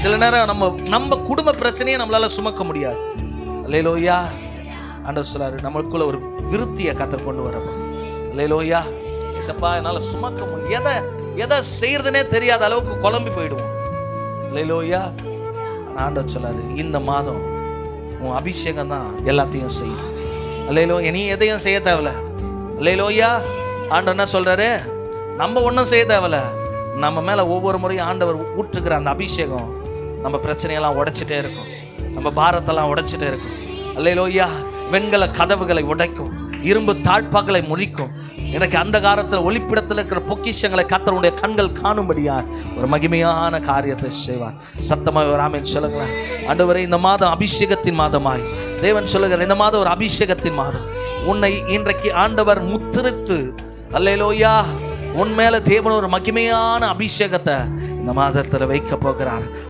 சில நேரம் நம்ம நம்ம குடும்ப பிரச்சனையை நம்மளால சுமக்க முடியாது. லேலோயா ஆண்டவர் சொல்றாரு நம்மளுக்குள்ள ஒரு விருத்தியை கத்த கொண்டு வர லேலோயா ஏசப்பா என்னால் சுமக்க முடியும் எதை எதை செய்யறதுனே தெரியாத அளவுக்கு குழம்பி போயிடுவோம். லேலோயா ஆண்டவர் சொல்றாரு இந்த மாதம் உன் அபிஷேகம் தான் எல்லாத்தையும் செய்யும். அல்லேலோ இனி எதையும் செய்ய தேவையில்ல. அல்லேலோயா. ஆண்டவர் என்ன சொல்றாரு? நம்ம ஒன்றும் செய்ய தேவையில்ல. நம்ம மேல ஒவ்வொரு முறையும் ஆண்டவர் ஊற்றுக்கிற அந்த அபிஷேகம் நம்ம பிரச்சனையெல்லாம் உடைச்சிட்டே இருக்கும். நம்ம பாரத்தெல்லாம் உடைச்சிட்டே இருக்கும். அல்லேலோயா வெண்கல கதவுகளை உடைக்கும். இரும்பு தாழ்பாக்களை முழிக்கும் எனக்கு அந்த காலத்தில் ஒளிப்பிடத்தில் இருக்கிற பொக்கிஷங்களை கத்தருடைய கண்கள் காணும்படியா ஒரு மகிமையான காரியத்தை செய்வார். சத்தமாக ஒரு ஆமீன் சொல்லுங்களேன். அன்றுவரை இந்த மாதம் அபிஷேகத்தின் மாதமாய். தேவன் சொல்லுங்கள் இந்த மாதம் ஒரு அபிஷேகத்தின் மாதம். உன்னை இன்றைக்கு ஆண்டவர் முத்திருத்து. அல்லையிலோயா உன் மேல தேவன் ஒரு மகிமையான அபிஷேகத்தை இந்த மாதத்தில் வைக்க போகிறார்.